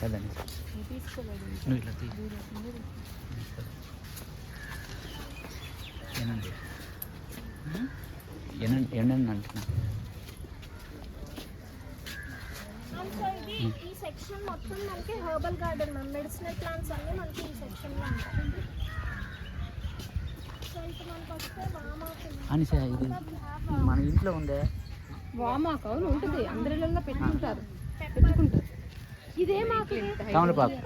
కదండి నువ్వు ఇట్లా ఏనండి ఎనండి ఎనండి అంటున్నా. ఈ సెక్షన్ మొత్తం మనకి herbal garden ma'am medicinal plants అన్నీ మనకి ఈ సెక్షన్లో ఉంటాయి. ఇది మన ఇంట్లో ఉందే. వామాకు అవును ఉంటుంది. అందరిలో పెట్టుకుంటారు. పెట్టుకుంటారు. ఇదేమాకు తమలపాకు.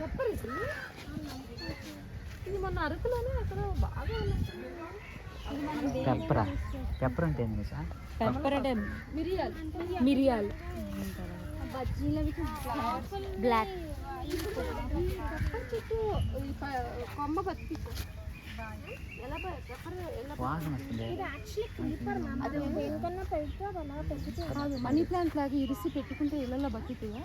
పెప్పర్ ఇది. ఇది మొన్న అరకులోనే అక్కడ బాగా పెప్పరా. పెప్పర్ అంటే ఏంది సార్ పెప్పర్ అంటే మిరియాలు. మిరియాలు. బ్లాక్ చెట్టు కొమ్మ బతికిచ్చు మనీ ప్లాంట్ లాగా ఇరిసి పెట్టుకుంటే ఇళ్ళలో బతుకుతుందా.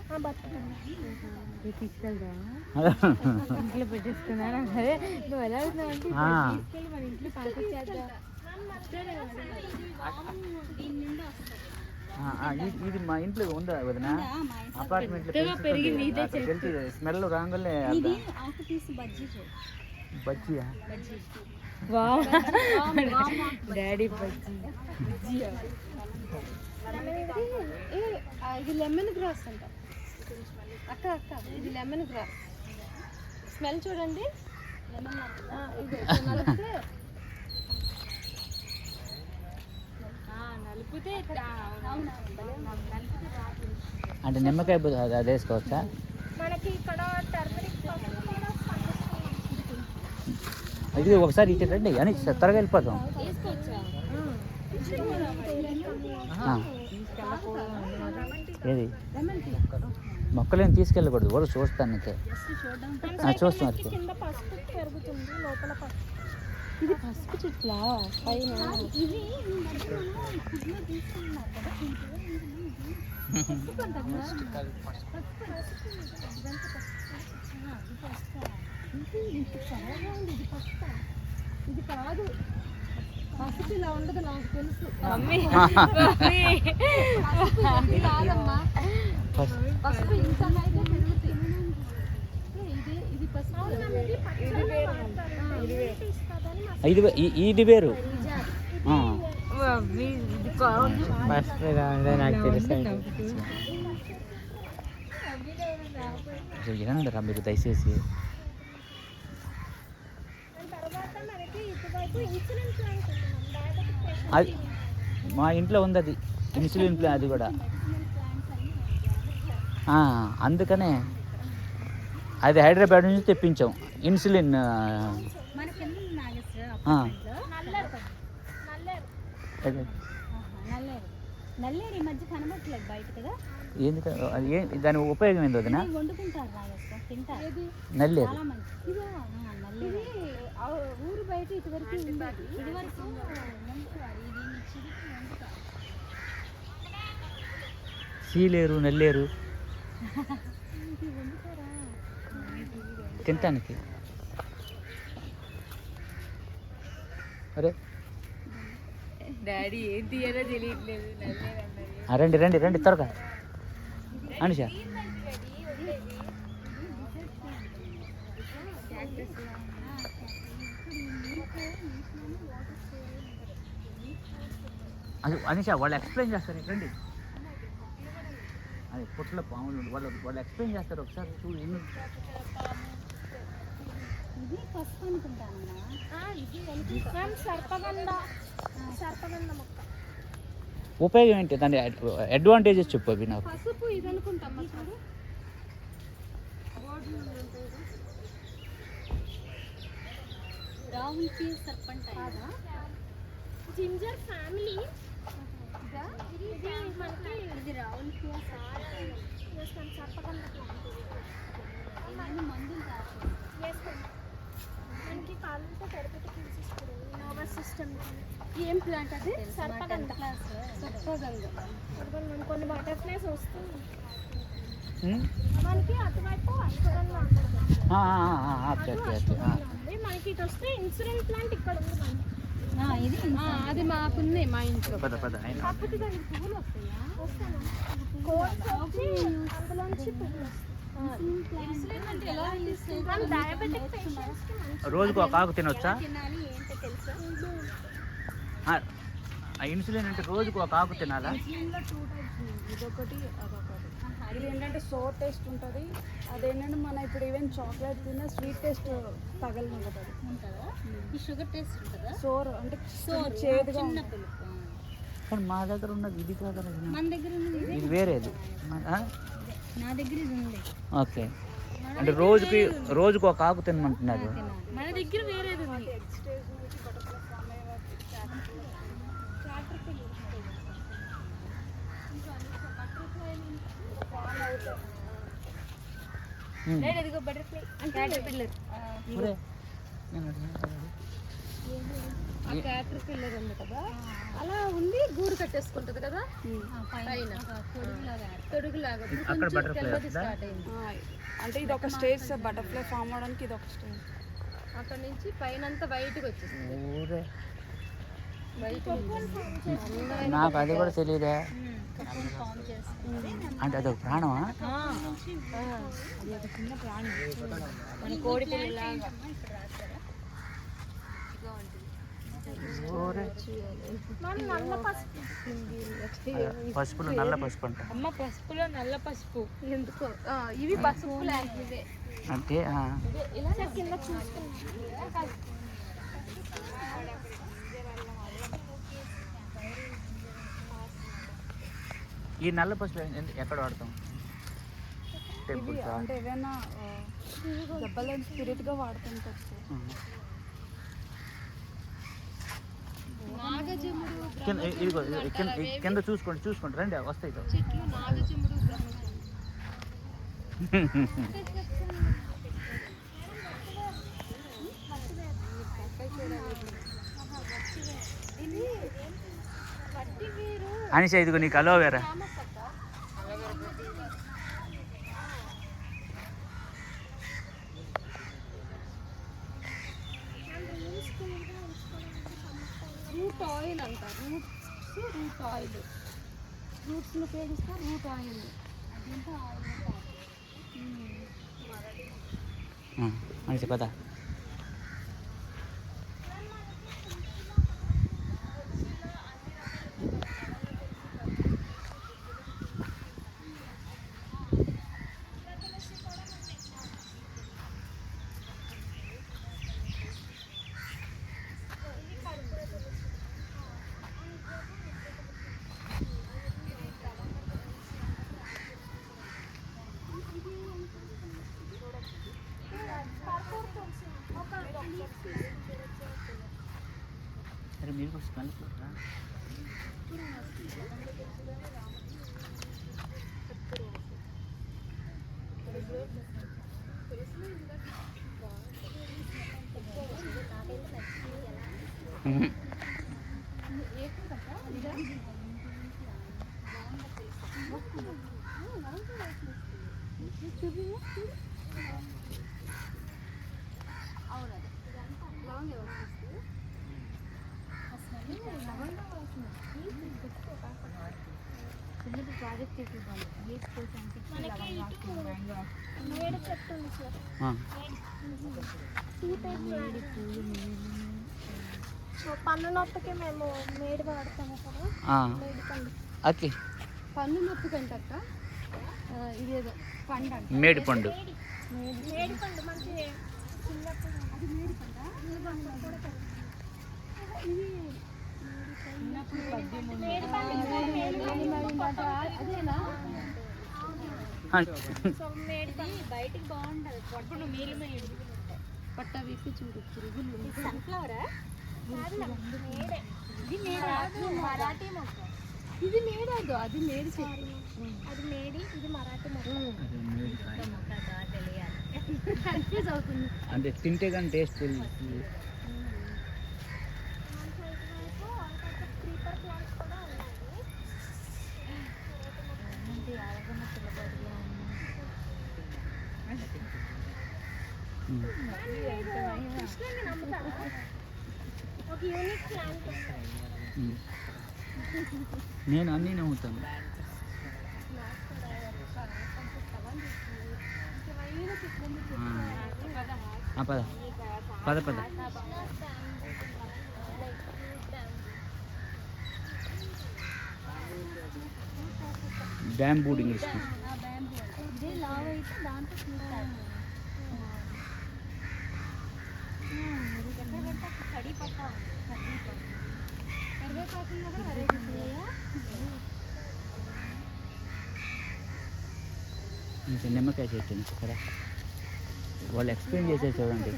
తీసుకెళ్దా? ఇంట్లో పెట్టేసుకున్నారా? అదే నువ్వు ఎలా వెళ్తున్నావు అంటే. తీసుకెళ్ళి మన ఇంట్లో ఇది- ఇది మా ఇంట్లో ఉందా వదిన? అపార్ట్మెంట్ స్మెల్ రాగానే బజ్జియా? డాడీ బజ్జీ. ఏ, ఆ, ఇది లెమన్ గ్రాస్ అంట. అక్క అక్క ఇది లెమన్ గ్రాస్. స్మెల్ చూడండి. అంటే నిమ్మకాయ అది వేసుకోవచ్చా? మనకి ఇక్కడ టర్మరిక్ ఇది ఒకసారి ఇటు రండి అని త్వరగా వెళ్ళిపోతాం. ఏది? మొక్కలేం తీసుకెళ్ళకూడదు ఊరు చూస్తానికి జస్ట్ చూడడం ఆ, చూస్తాం మనకి అది కింద పసుపు పెరుగుతుంది లోపల పసుపు. ఇది పసుపు చెట్లా? పైన. ఇవి ఇది కాదు. పసుపు ఇలా ఉండదు నాకు తెలుసు. పసుపు కాదమ్మా. ఫస్ట్ పసుపు ఇంత అయితే పెరుగుతుంది ఇది ఇది పసుపు. ఇది పచ్చళ్ళు వాడతారు. Immunity ఇస్తుందని మా ఇది ఈ- ఇది వేరు. నాకు తెలుసు. మీరు? దయచేసి దాని తర్వాత మనకి ఇటువైపు ఇన్సులిన్ ప్లాంట్ ఉంది డయాబెటిక్ పేషెంట్ అది మా ఇంట్లో ఉంది అది ఇన్సులిన్ ప్లాన్ అది కూడా. అందుకనే అది హైదరాబాద్ నుంచి తెప్పించాం. ఇన్సులిన్ నల్లేరు. నల్లేరు. నల్లేరు ఈ మధ్య కనబట్టలేదు బయట కదా? ఏంది కా- అది ఏ దాని ఉపయోగం ఏంది వదిన? నల్లేరు ఊరు బయట ఇటువరకు సీలేరు నల్లేరు. తినటానికి. అరే. డాడీ ఏం తీయాలో తెలియట్లేదు. నల్లేరు అన్నది. ఆ, రండి రండి రండి త్వరగా. అనుష. అది అనిష వాళ్ళు ఎక్స్ప్లెయిన్ చేస్తారు రండి అది పుట్ల పాములు. వాళ్ళు వాళ్ళు ఎక్స్ప్లెయిన్ చేస్తారు ఒకసారి చూడు ఎన్ని ఇది పసుపు సర్పగంధ సర్పగంధ. మొక్క ఉపయోగం ఏంటి? దాని అడ్వాంటేజెస్ చెప్పు అవి నాకు. Ginger family? ఇది? రాహుల్ సర్పగంధ మందులు. మనకి కాళ్ళతో థెరపటిక్ యూజ్ ఇస్తారు నర్వస్ సిస్టమ్ ఏం ప్లాంట్ అది? సర్పగంధ. సర్పగంధ. మనకి కొన్ని బటర్ఫ్లైస్ వస్తుంది ఉమ్? మనకి అటువైపు అశ్వగంధ ఉంటుంది. మనకి ఇటు వస్తే ఇన్సులిన్ ప్లాంట్ ఇక్కడ ఉంది మనకి. ఆ, అది మాకున్నాయి మా ఇంట్లో. పద పద పువ్వులు వస్తాయా. రోజుకు ఒక ఆకు తినొచ్చా? తినాలి ఏంటో తెలుసా ఆ, ఆ ఇన్సులిన్ అంటే రోజుకు ఒక ఆకు తినాలా? ఇదొకటి అదొకటి ఇది ఏంటంటే సోర్ టేస్ట్ ఉంటుంది. అదేంటంటే మన ఇప్పుడు ఈవెన్ చాక్లెట్ తిన్నా స్వీట్ టేస్ట్ తగలనుకుంటుంది ఈ షుగర్ టేస్ట్ ఉంటుందా? సోర్ అంటే చేదుగా చిన్న ఉంటుంది. పులుపు. కానీ మా దగ్గర ఉన్నది ఇది కాదు మన దగ్గర ఉన్నది ఇదే. వేరేది? నా దగ్గర ఇది ఉంది. ఓకే. అంటే రోజుకి రోజుకు ఒక ఆకు తినమంటున్నారు. మన దగ్గర వేరేది ఉంది. లేదు ఇదిగో నేను అడిగిన పిల్లర్ ఉంది కదా? అలా ఉండి గూడు కట్టేసుకుంటది కదా? పైన తొడుగులాగా? స్టార్ట్ అయింది. అంటే ఇది ఒక స్టేజ్ బటర్ఫ్లై ఫామ్ అవడానికి ఇది ఒక స్టేజ్. అక్కడ నుంచి పైన అంతా వైట్గా వచ్చేస్తుంది. నాకు అది కూడా తెలియదే అంటే అదొక ప్రాణమా? అది ఒక చిన్న ప్రాణి. మన కోడి పిల్లలాగా ఊరే మనం నల్ల పసుపు పసుపులు నల్ల పసుపు అంట. అమ్మ పసుపులో నల్ల పసుపు. ఎందుకో? ఆ, ఇవి పసుపు ఇవే. అంటే ఆ, ఇలా కింద చూసుకున్నాం ఈ నల్ల పసుపు ఎక్కడ వాడతాం? ఇవి టెంపుల్స్ అంటే ఏదైనా దెబ్బలని స్పిరిట్గా వాడుతుంటారు. కింద చూసుకోండి చూసుకోండి రండి వస్తాయి అనిష ఇదిగో నీకు అలోవేరా రూట్ ఆయిల్ అంటారు. Roots root oil. రూట్స్ని ఉపయోగిస్తే రూట్ ఆయిల్. అదేంటో ఆయిల్ అనిష పద. అరే మీరు కూడా స్మెల్ చూడరా మ్మ్. ప్రాజెక్ట్ చేసేదాన్ని మేడి చెట్టు ఉంది సార్ ఆ. టీ టైప్ సో పన్ను నొప్పికి మేము మేడి వాడతాము కదా ఆ. మేడి పండు ఓకే పన్ను ఆ, ఇదేదో పండు అంట మేడి పండు మేడి పండు మంచి చిన్నప్పుడు అది మేడి పండు మేడి పండు అదేనా బయటికి బాగుండదు పొట్టును మేలు పట్ట విప్పి చూడు పురుగులు సన్ఫ్లవరా ఇది మేడ మరాఠీ మొక్క ఇది మేడదు అది మేడి అది మేడి ఇది మరాఠీ మొక్క అవుతుంది అంటే తింటే కానీ టేస్ట్ తెలియదు క్రీపర్ ప్లాంట్స్ కూడా ఉన్నాయి మ్మ్. కృష్ణుని నమ్ముతారా ఒక యూనిక్ ప్లాంట్ ఉమ్. నేను అన్నీ నమ్ముతాను ఆ, పద పద పద డ్యామ్ బూడ్ ఇంగ్లీష్ ఇది లావ్ అయితే దాంట్లో చూడాలి ఇంకా నిమ్మకాయ చెట్టు ఇక్కడ. వాళ్ళు ఎక్స్ప్లెయిన్ చేసే చూడండి.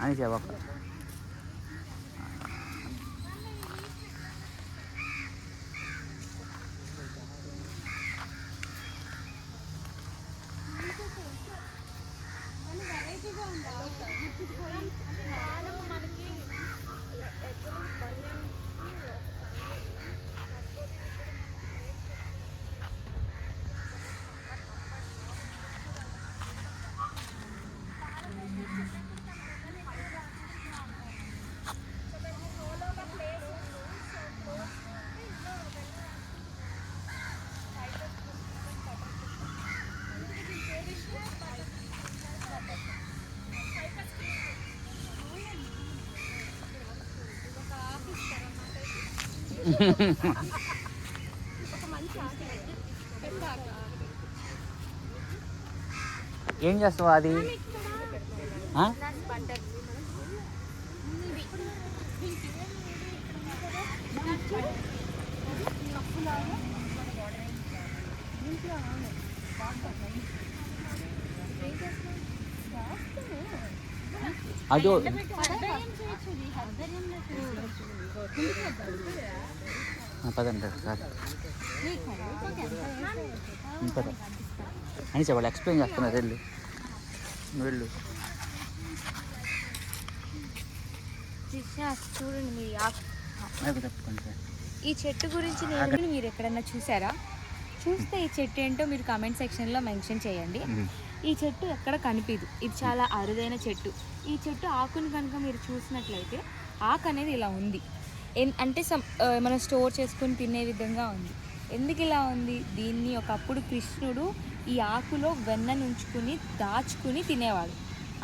అని చెప్పక ఏం చేస్తావు అది ఇంట్లో అదో ఆ, పదండి సార్ పద అని వాళ్ళు ఎక్స్ప్లెయిన్ చేస్తున్నారు వెళ్ళు వెళ్ళు చూడండి ఈ చెట్టు గురించి నేను మీరు ఎక్కడన్నా చూసారా చూస్తే ఈ చెట్టు ఏంటో మీరు కామెంట్ సెక్షన్లో మెన్షన్ చేయండి. ఈ చెట్టు ఎక్కడ కనిపించదు ఇది చాలా అరుదైన చెట్టు. ఈ చెట్టు ఆకుని కనుక మీరు చూసినట్లయితే ఆకు అనేది ఇలా ఉంది. అంటే సమ్ మనం స్టోర్ చేసుకొని తినే విధంగా ఉంది. ఎందుకు ఇలా ఉంది? దీన్ని ఒకప్పుడు కృష్ణుడు ఈ ఆకులో వెన్న నుంచుకుని దాచుకుని తినేవాడు.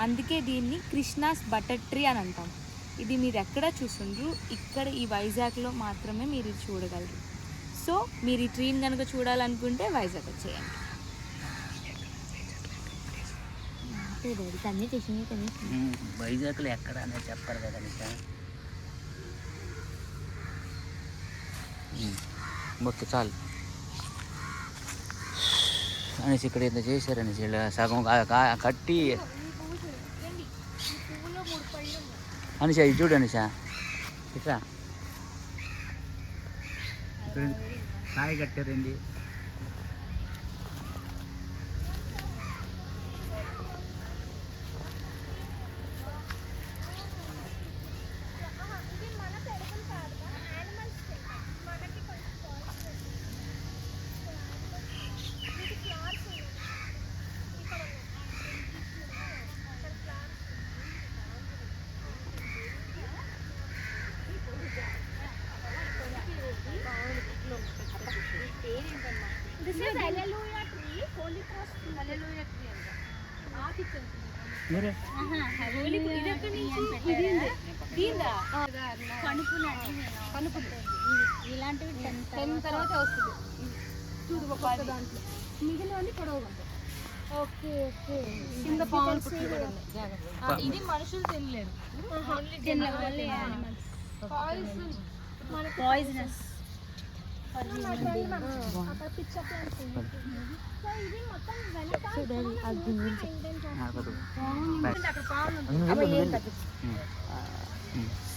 అందుకే దీన్ని కృష్ణాస్ బటర్ ట్రీ అని అంటాం. ఇది మీరు ఎక్కడ చూసుండ్రు ఇక్కడ ఈ వైజాగ్లో మాత్రమే మీరు చూడగలరు. సో మీరు ఈ ట్రీని కనుక చూడాలనుకుంటే వైజాగ్ వచ్చేయండి. వైజాగ్లో ఎక్కడ అనేది చెప్పారు కదా నిక ఓకే చాలు. అనేసి ఇక్కడ ఇంత చేశారు అనేసి ఇలా సగం కట్టి అనేసి ఇది చూడు అనేసా. ఇట్లా. ఇక్కడ కాయ కట్టారండి ఇది మన పెరుగులు కాదు యానిమల్స్ మనకి కొంచెం కావాల్సి ఇది ఫ్లవర్స్ ఇక్కడ ఉన్నాయి అక్కడ flowers this is hallelujah tree holy cross hallelujah tree మీరే ఇలాంటివి టెన్ టెన్ తర్వాత వస్తుంది చూడు ఒక్కొక్క దాంట్లో మిగిలినవన్నీ పొడవుగా ఉంటాయి ఓకే ఓకే కింద పాలు పుట్టి కూడా ఉన్నాయి. జాగ్రత్త. ఇది మనుషులు తినలేరు. పాయిజనస్ సో ఇది మొత్తం వెనక ఇండియన్ ఆడపదు అక్కడ పాములు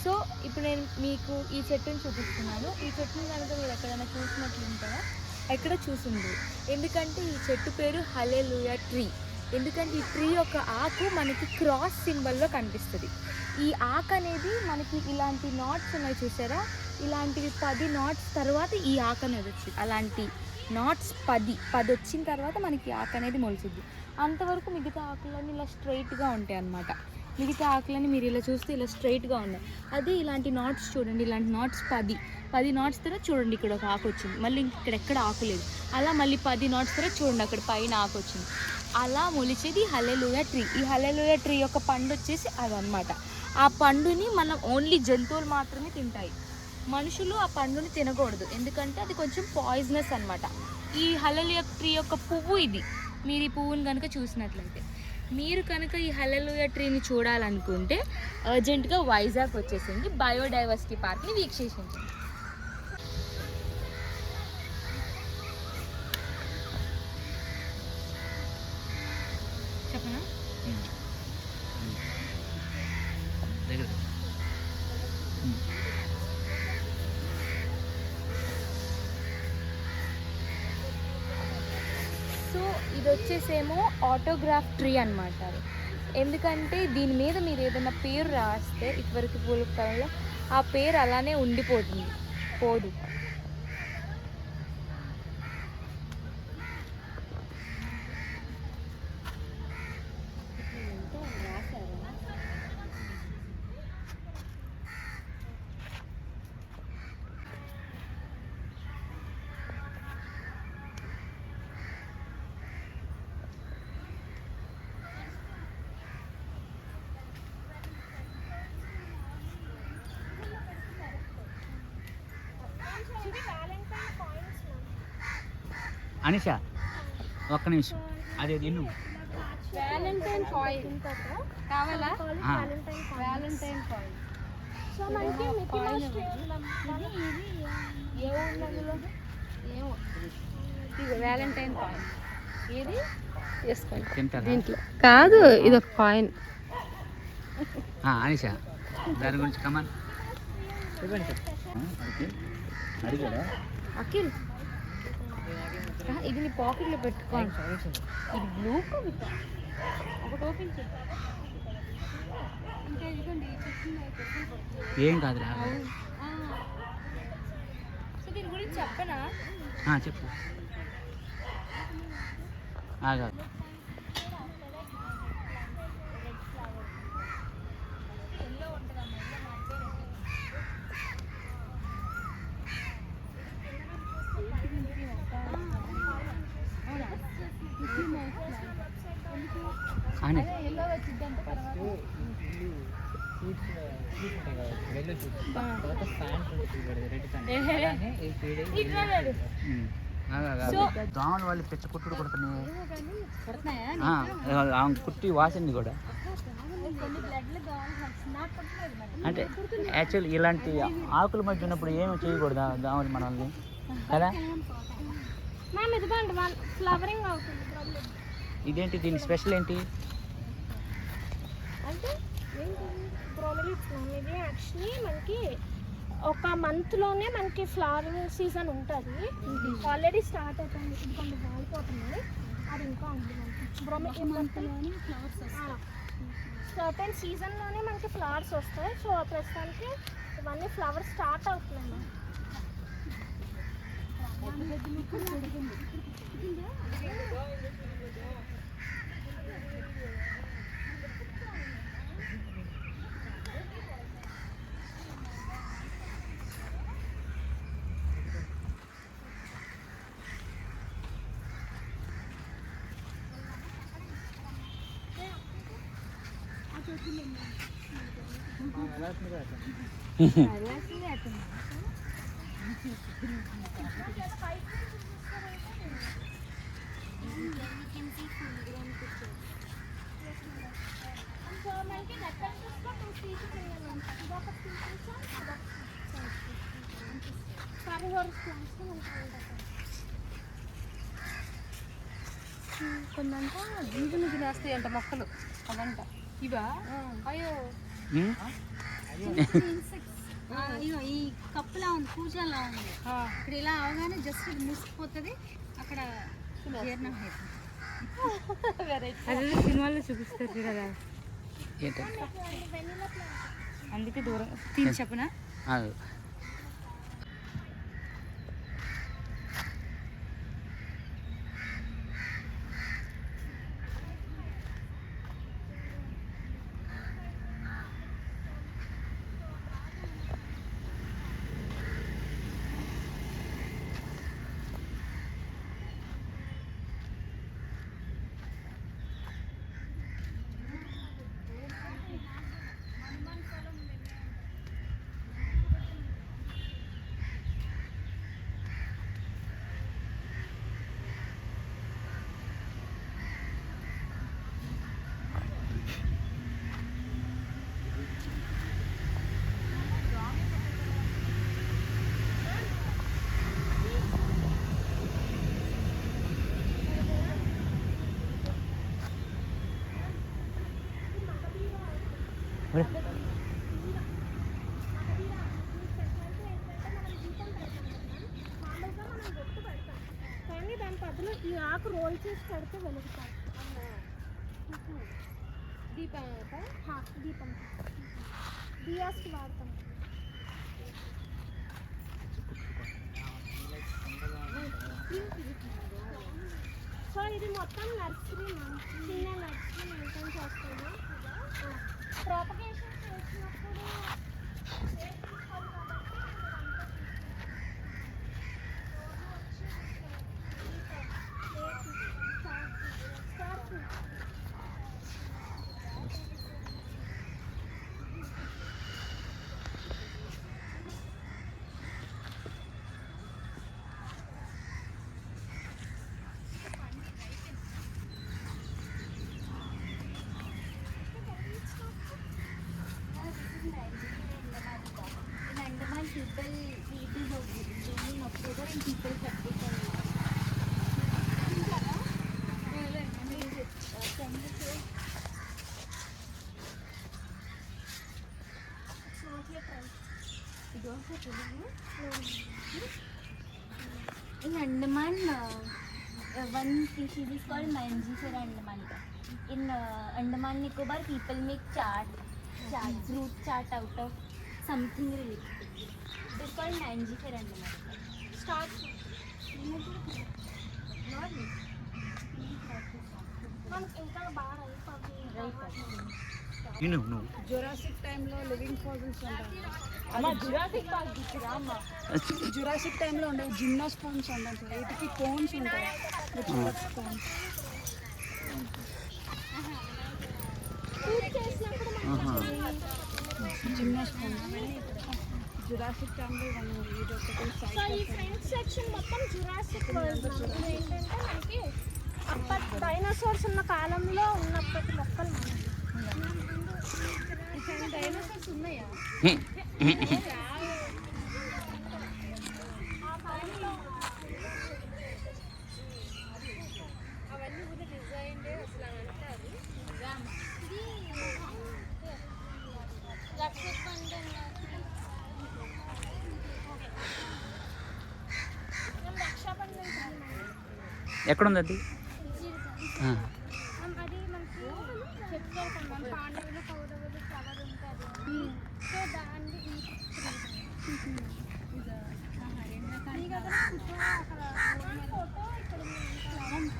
సో ఇప్పుడు నేను మీకు ఈ చెట్టుని చూపిస్తున్నాను. ఈ చెట్టుని కనుక మీరు ఎక్కడైనా చూసినట్లుంటారా ఎక్కడ చూసింది? ఎందుకంటే ఈ చెట్టు పేరు హలెలుయా ట్రీ. ఎందుకంటే ఈ ట్రీ యొక్క ఆకు మనకి క్రాస్ సింబల్లో కనిపిస్తుంది. ఈ ఆకు అనేది మనకి ఇలాంటి నాట్స్ ఉన్నాయి చూసారా? ఇలాంటివి పది నాట్స్ తర్వాత ఈ ఆకు అనేది వచ్చింది. అలాంటి నాట్స్ పది పది వచ్చిన తర్వాత మనకి ఆకు అనేది మొలుచుద్ది అంతవరకు మిగతా ఆకులన్నీ ఇలా స్ట్రైట్గా ఉంటాయి అన్నమాట మిగతా ఆకులని మీరు ఇలా చూస్తే ఇలా స్ట్రైట్గా ఉన్నాయి. అదే ఇలాంటి నాట్స్ చూడండి ఇలాంటి నాట్స్ పది. పది నాట్స్ తర్వాత చూడండి ఇక్కడ ఒక ఆకు వచ్చింది. మళ్ళీ ఇక్కడ ఎక్కడ ఆకు లేదు. అలా మళ్ళీ పది నాట్స్ తర్వాత చూడండి అక్కడ పైన ఆకు వచ్చింది. అలా మొలిచేది హలెలుయ ట్రీ. ఈ హలెలుయ ట్రీ యొక్క పండు వచ్చేసి అదనమాట ఆ పండుని మనం ఓన్లీ జంతువులు మాత్రమే తింటాయి. మనుషులు ఆ పండుని తినకూడదు. ఎందుకంటే అది కొంచెం పాయిజనస్ అన్నమాట. ఈ హలలియ ట్రీ యొక్క పువ్వు ఇది. మీరు ఈ పువ్వుని కనుక చూసినట్లయితే. మీరు కనుక ఈ హలలుయ ట్రీని చూడాలనుకుంటే అర్జెంటుగా వైజాగ్ వచ్చేసింది. బయోడైవర్సిటీ పార్క్ని వీక్షించండి చెప్పనా దగ్గర సో ఇది వచ్చేసేమో ఆటోగ్రాఫ్ ట్రీ అనమాట ఎందుకంటే దీని మీద మీరు ఏదైనా పేరు రాస్తే ఇటువరకు పూలకాలంలో ఆ పేరు అలానే ఉండిపోతుంది. పోదు. నిమిషం. అదే వ్యాలంటైన్ కాయిన్ కావాలా. వ్యాలంటైన్ కాయిన్ సో మనకి మిక్కీ మౌస్ ఏమో ఇది వ్యాలంటైన్ కాయిన్ వేసుకోండి. దీంట్లో. కాదు ఇది ఒక కాయిన్ ఆ, అనిష దాని గురించి కమాన్ అఖిల్. ఇది నీ పాకెట్లో పెట్టుకో. ఇది బ్లూ కవిత ఒకటి ఓపెన్. ఏం కాదురా. సో దీని గురించి చెప్పనా? ఆ, చెప్పు. ఆగా అని ఎల్లో వచ్చింది అంత తర్వాత ఇట్లా ఉమ్. ఆగు, ఆగు, ఆగు. దోమలు వాళ్ళు పిచ్చ కుట్టుడు కొడుతున్నాయి. కుట్టి వాసింది కూడా. అంటే యాక్చువల్ ఇలాంటి ఆకుల మధ్య ఉన్నప్పుడు ఏమి చేయకూడదా దోమలు మనల్ని. కదా? ఇదేంటి దీని స్పెషల్ ఏంటి? అంటే బ్రోమలిట్స్ మ్యామ్ ఇది యాక్చువల్లీ మనకి ఒక మంత్లోనే మనకి ఫ్లవరింగ్ సీజన్ ఉంటుంది. ఆల్రెడీ స్టార్ట్ అవుతుంది. ఇదిగోండి వాలిపోతుంది అది ఇంకా ఉంది మనకి. మంత్లోనే ఫ్లవర్స్ సర్టెన్ సీజన్లోనే మనకి ఫ్లవర్స్ వస్తాయి. సో ప్రస్తుతానికి ఇవన్నీ ఫ్లవర్స్ స్టార్ట్ అవుతున్నాయి సో మనకి నెట్టల్స్లో టూ స్పీసెస్ ఉన్నాయి మ్యామ్ ఇదొక స్పీసెస్ అదొక కరిహోర్ ప్లాంట్స్ మనకి ఉంటాయి కొందంట జీవుని తినేస్తాయంట మొక్కలు అదంట ఇవా అయ్యో? అయ్యో ఈ కప్పులా ఉంది పూజలా ఉంది ఇక్కడ ఇలా అవగానే జస్ట్ ఇది మూసుకుపోతుంది అక్కడ జీర్ణం అవుతుంది అదే సినిమాల్లో చూపిస్తారు కదా అందుకే దూరం తిని చెప్పనా ఆగు. ఒరే. మామూలుగా మనం గుర్తు పెడతాం కానీ దాని బదులు ఈ ఆకు రోల్ చేసి పెడితే వెలుగుతాం దీపం హా, దీపం. దియాస్కి వాడతాం. సో ఇది మొత్తం నర్సరీ మ్యామ్. చిన్న నర్సరీ మెయింటైన్ చేస్తాము propagation In Andaman, uh, one species is called Mangifera andamanca. In uh, Andaman Nicobar, people make chart, chart, root chart out of something related. It is called Mangifera andamanca. Start. Not. Mom, इनका बाहर आई public Jurassic టైంలో living fossils Jurassic టైంలో ఉండే జిమ్నోస్పోన్స్ ఉంటాయి. వీటికి cones ఉంటాయి చేసినప్పుడు ఆహా. జిమ్నోస్పోన్స్ జురాసిక్ టైంలో ఇవన్నీ ఫ్రంట్ సెక్షన్ మొత్తం జురాసిక్ ఏంటంటే మనకి అప్పటి డైనోసార్స్ ఉన్న కాలంలో ఉన్నప్పటి మొక్కలు ఎక్కడుంది అది ఆ. అది మనకి చెప్తారు కదా మన పాండవులు కౌరవులు కలర్ ఉంటుంది సో దాన్ని ఫోటో ఇక్కడ ఉంది.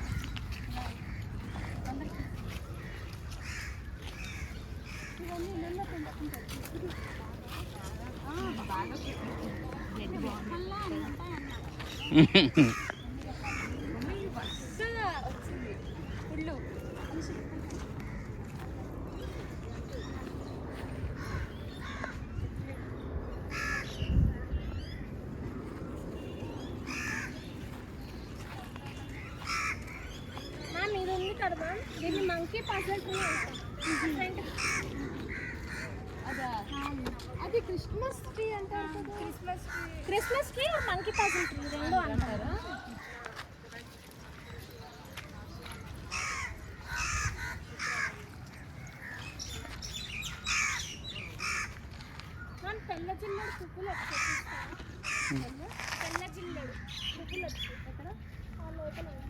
ఇవన్నీ ఇళ్ళల్లో పెంచుకుంటారు మళ్ళా అన్నీ ఉంటాయి అన్నమాట వస్తుందా వచ్చింది ఫుల్లు మ్యామ్ ఇది ఉంది కదా మ్యామ్ దీన్ని మంకీ పజల్ ట్రీ అదా అది క్రిస్మస్ ట్రీ అంటారు Christmas tree Christmas tree monkey puzzle tree రెండు అంటారు మ్యామ్ తెల్ల జిల్లడు పువ్వులు వచ్చి తెల్ల తెల్ల జిల్లడు పువ్వులు వచ్చి ఎక్కడ ఆ లోపల ఉంది.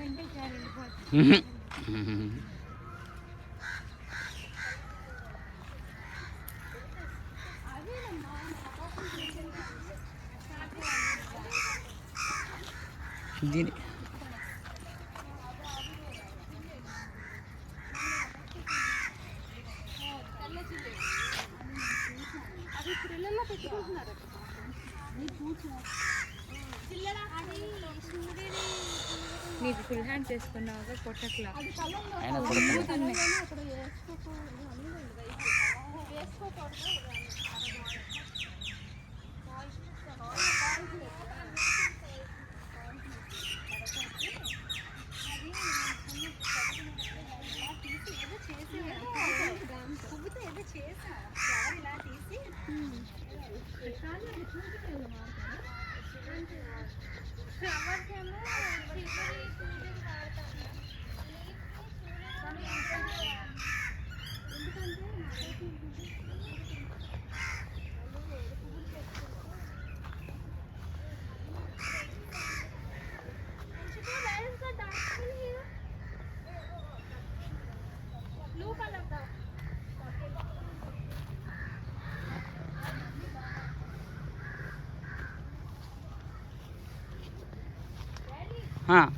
అంటే చాలా వెళ్ళిపోతుంది దీని నీకు ఫుల్ హ్యాండ్ చేసుకున్నావుగా పొట్టట్లా వేసుకోకూడదు అన్నీ ఉంది. వేసుకోకూడదు పువ్వుతో ఏదో చేసా ఫ్లవర్ ఇలా తీసి ఫ్లవర్స్ ఏమో శివుడి పూజకి వాడతాం లీఫ్ సూర్యుడు ఆ.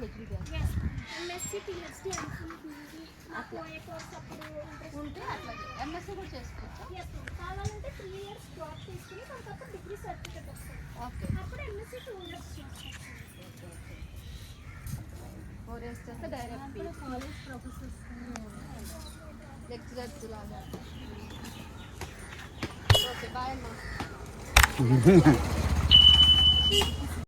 Yes MSc PhD MPhil PG నాకు ఏ కోర్స్ అప్పుడు ఇంట్రెస్ట్ ఉంటే అట్లాగే ఎంఎస్సీ కూడా చేసుకోవచ్చు ఎస్ కావాలంటే త్రీ ఇయర్స్ డ్రాప్ తీసుకుని మనకు డిగ్రీ సర్టిఫికేట్ వస్తుంది ఓకే అప్పుడు ఎంఎస్సి టూ ఇయర్స్ చేసుకోవచ్చు ఫోర్ ఇయర్స్ చేస్తే డైరెక్ట్ కాలేజ్ ప్రొఫెసర్స్ లెక్చరర్స్ లాగా ఓకే బాయ్ అమ్మా